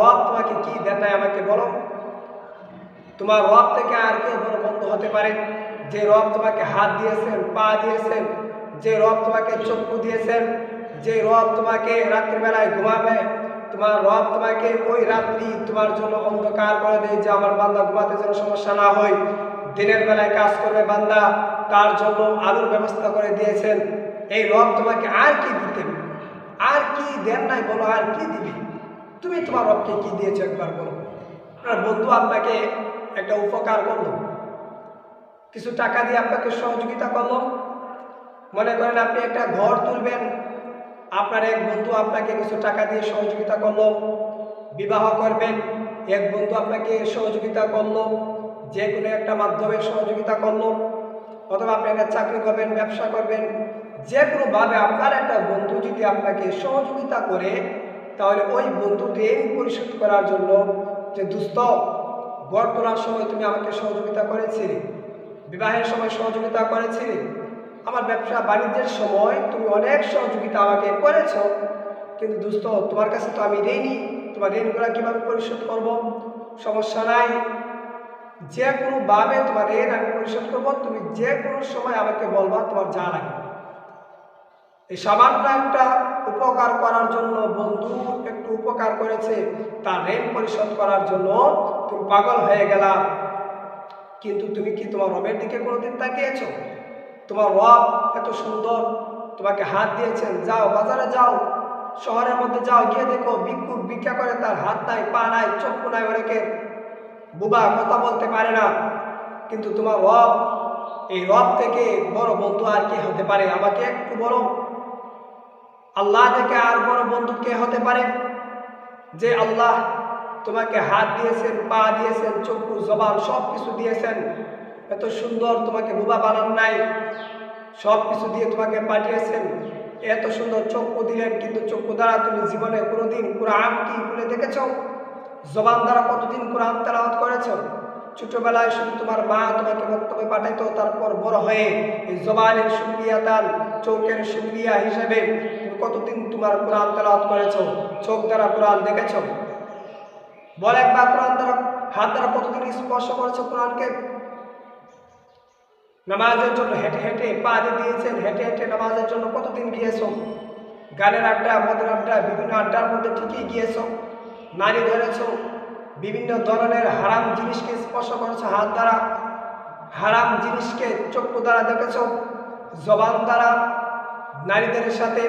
রব তোমাকে কি নাই আমাকে বলো? তোমার রব থেকে আর কে বড় বন্ধু হতে পারে। যে রব তোমাকে হাত দিয়েছেন, পা দিয়েছেন, যে রব তোমাকে চক্ষু দিয়েছেন, যে রব তোমাকে রাত্রিবেলায় ঘুমাবে, তোমার রব তোমাকে ওই রাত্রি তোমার জন্য অন্ধকার করে দেয় যে আমার বান্দা ঘুমাতে যেন সমস্যা না হয়। দিনের বেলায় কাজ করবে বান্দা, তার জন্য আলোর ব্যবস্থা করে দিয়েছেন। এই রব তোমাকে আর কি দিতেন আর কি দেন নাই বলো, আর কি দিবি? তুমি তোমার রবকে কি দিয়েছ একবার বলো। আপনার বন্ধু আপনাকে একটা উপকার করল। কিছু টাকা দিয়ে আপনাকে সহযোগিতা করল। মনে করেন আপনি একটা ঘর তুলবেন। আপনার এক বন্ধু আপনাকে কিছু টাকা দিয়ে সহযোগিতা করল। বিবাহ করবেন। এক বন্ধু আপনাকে সহযোগিতা করল। যে কোনো একটা মাধ্যমে সহযোগিতা করল। অথবা আপনি একটা চাকরি করবেন, ব্যবসা করবেন। যে কোনোভাবে আপনার একটা বন্ধু যদি আপনাকে সহযোগিতা করে তাহলে ওই বন্ধু ঋণ পরিশোধ করার জন্য যে দুস্থ গড় তোলার সময় তুমি আমাকে সহযোগিতা করেছিলে, বিবাহের সময় সহযোগিতা করেছিলে, আমার ব্যবসা বাণিজ্যের সময় তুমি অনেক সহযোগিতা আমাকে করেছ, কিন্তু দুস্থ, তোমার কাছে তো আমি ঋণই তোমার ঋণগুলো কীভাবে পরিশোধ করব? সমস্যা নাই। যে কোনোভাবে তোমার ঋণ আমি পরিশোধ করব, তুমি যে কোনো সময় আমাকে বলবা তোমার যা লাগে। এই সামান্য একটা উপকার করার জন্য, বন্ধু একটু উপকার করেছে তার ঋণ পরিশোধ করার জন্য তুমি পাগল হয়ে গেলা। কিন্তু তুমি কি তোমার রবের দিকে কোনোদিন তাকিয়েছ? তোমার রব এত সুন্দর, তোমাকে হাত দিয়েছেন, যাও, বাজারে যাও, শহরের মধ্যে যাও, গিয়ে দেখো, ভিক্ষুক ভিক্ষা করে তার হাত নাই, পা নাই চক্ষু নাই অনেকের। বুবা কথা বলতে পারে না, কিন্তু তোমার রব, এই রব থেকে বড় বন্ধু আর কি হতে পারে? আমাকে একটু বলো। আল্লাহ থেকে আর বড় বন্ধু কে হতে পারে? যে আল্লাহ তোমাকে হাত দিয়েছেন, পা দিয়েছেন, চক্ষু, জবান সব কিছু দিয়েছেন। এত সুন্দর তোমাকে বুবা বানান নাই। সব কিছু দিয়ে তোমাকে পাঠিয়েছেন। এত সুন্দর চক্ষু দিলেন, কিন্তু চক্ষু দ্বারা তুমি জীবনে কোনোদিন কোরআন কি খুলে দেখেছ? জবান দ্বারা কতদিন কোরআন তেলাওয়াত করেছ? ছোটবেলায় শুধু তোমার মা তোমাকে বক্তব্যে পাঠাইতো, তারপর বড় হয়ে এই জবানের সুক্রিয়া তার চোখের সুক্রিয়া হিসেবে কতদিন তোমার কোরআন তেলাওয়াত করেছ? চোখ দ্বারা কোরআন দেখেছ? বল একবার কোরআন দ্বারা, হাত দ্বারা কতদিন স্পর্শ করেছ কোরআনকে? নামাজের জন্য হেঁটে হেঁটে পা দিয়ে দিয়েছেন, হেঁটে হেঁটে নামাজের জন্য কতদিন গিয়েছ? গানের আড্ডা, মদের আড্ডা, বিভিন্ন আড্ডার মধ্যে ঠিকই গিয়েছ? নারী ধরেছ, বিভিন্ন ধরনের হারাম জিনিসকে স্পর্শ করেছ হাত দ্বারা? হারাম জিনিসকে চক্ষু দ্বারা দেখেছ? জবান দ্বারা? নারীদের সাথে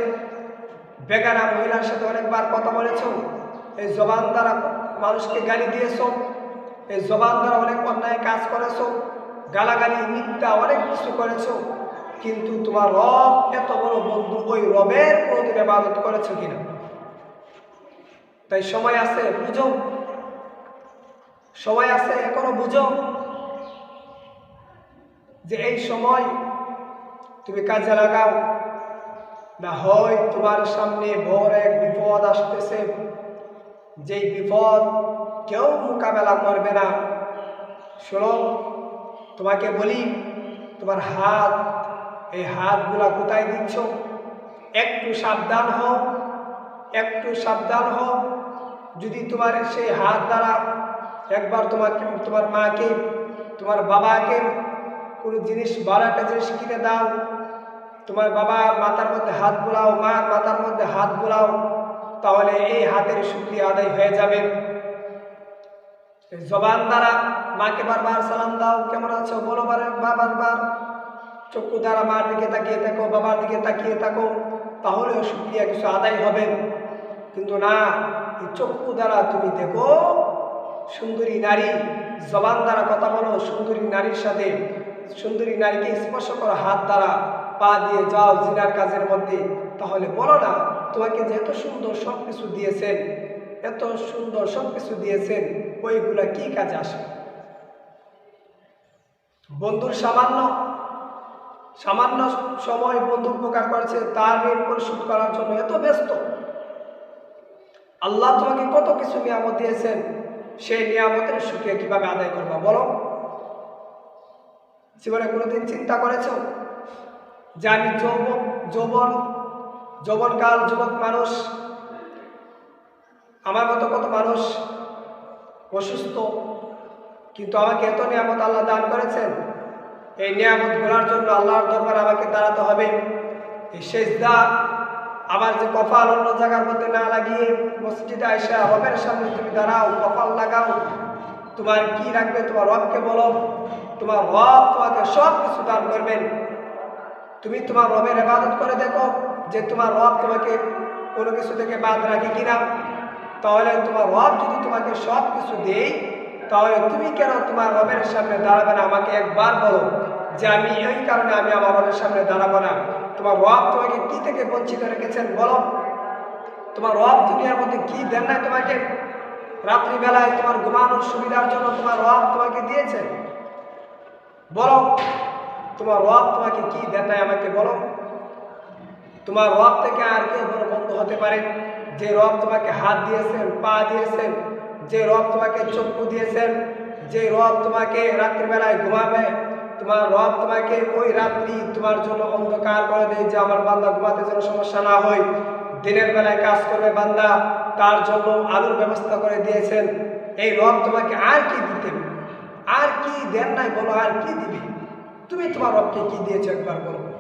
বেগানা মহিলার সাথে অনেকবার কথা বলেছ? এই জবান দ্বারা মানুষকে গালি দিয়েছ? এই জবান দ্বারা অনেক অন্যায় কাজ করেছ? গালাগালি, মিথ্যা অনেক কিছু করেছ? কিন্তু তোমার রব এত বড় বন্ধু, ওই রবের কোনোদিন ইবাদত করেছ কিনা? তাই সময় আছে, বুঝো? সময় আছে, এখনও বুঝো? যে এই সময় তুমি কাজে লাগাও না হয় তোমার সামনে বড় এক বিপদ আসতেছে। যেই বিপদ কেউ মোকাবেলা করবে না। শোনো, তোমাকে বলি, তোমার হাত, এই হাতগুলা কোথায় দিচ্ছ? একটু সাবধান হও, একটু সাবধান হও। যদি তোমার সেই হাত দ্বারা একবার তোমাকে, তোমার মাকে, তোমার বাবাকে কোনো জিনিস একটা জিনিস কিনে দাও তোমার বাবার মাথার মধ্যে হাত বোলাও মার মাথার মধ্যে হাত বোলাও, তাহলে এই হাতের শুক্রিয়া আদায় হয়ে যাবে। জবান দ্বারা মাকে বারবার সালাম দাও, কেমন আছো? বলো বারবার। বার চক্ষু দ্বারা মার দিকে তাকিয়ে থাকো, বাবার দিকে তাকিয়ে থাকো, তাহলেও শুক্রিয়া কিছু আদায় হবে। কিন্তু না, এই চক্ষু দ্বারা তুমি দেখো, সুন্দরী নারী, জবান দ্বারা কথা বলো, সুন্দরী নারীর সাথে, সুন্দরী নারীকে স্পর্শ করো হাত দ্বারা। পা দিয়ে যাও জিনার কাজের মধ্যে। তাহলে বলো না, তোমাকে যে এত সুন্দর সব কিছু দিয়েছেন, এত সুন্দর সব কিছু দিয়েছেন, ওইগুলা কি কাজে আসে? বন্ধুর সামান্য সামান্য সময় বন্ধু উপকার করেছে, তার ঋণ পরিশোধ করার জন্য এত ব্যস্ত। আল্লাহ তোমাকে কত কিছু নিয়ামত দিয়েছেন, সেই নিয়ামতের সুখে কীভাবে আদায় করবা বলো? জীবনে কোনোদিন চিন্তা করেছ? যে আমি যৌবন যৌবন, যৌবনকাল যুবক মানুষ, আমার মতো কত মানুষ অসুস্থ, কিন্তু আমাকে এত নিয়ামত আল্লাহ দান করেছেন। এই নিয়ামত গোলার জন্য আল্লাহর দরবার আমাকে দাঁড়াতে হবে। এই শেষ সেজদা আমার যে কপাল অন্য জায়গার মধ্যে না লাগিয়ে মসজিদে আইসা রবের সামনে তুমি দাঁড়াও, কপাল লাগাও। তোমার কি রাখবে তোমার রবকে বলো। তোমার রব তোমাকে সব কিছু দান করবেন। তুমি তোমার রবের ইবাদত করে দেখো যে তোমার রব তোমাকে কোনো কিছু থেকে বাদ রাখে কিনা। তাহলে তোমার রব যদি তোমাকে সব কিছু দেয়, তাহলে তুমি কেন তোমার রবের সামনে দাঁড়াবে না? আমাকে একবার বলো যে আমি এই কারণে আমি আমার রবের সামনে দাঁড়াবো না। তোমার রব তোমাকে কি থেকে বঞ্চিত রেখেছেন বলো? তোমার রব দুনিয়ার মধ্যে কি দেন নাই তোমাকে? রাত্রিবেলায় তোমার ঘুমানোর সুবিধার জন্য তোমার রব তোমাকে দিয়েছে বলো তোমার রব তোমাকে কি নাই আমাকে বলো? তোমার রব থেকে আর কে বড় বন্ধ হতে পারে। যে রব তোমাকে হাত দিয়েছেন, পা দিয়েছেন, যে রব তোমাকে চক্ষু দিয়েছেন, যে রব তোমাকে রাত্রিবেলায় ঘুমাবে, তোমার রব তোমাকে ওই রাত্রি তোমার জন্য অন্ধকার করে দেয় যে আমার বান্দা ঘুমাতে যেন সমস্যা না হয়। দিনের বেলায় কাজ করবে বান্দা, তার জন্য আলোর ব্যবস্থা করে দিয়েছেন। এই রব তোমাকে আর কি দিতে আর কি দেন নাই বলো, আর কি দিবি? তুমি তোমার রবকে কি দিয়েছ একবার বলো।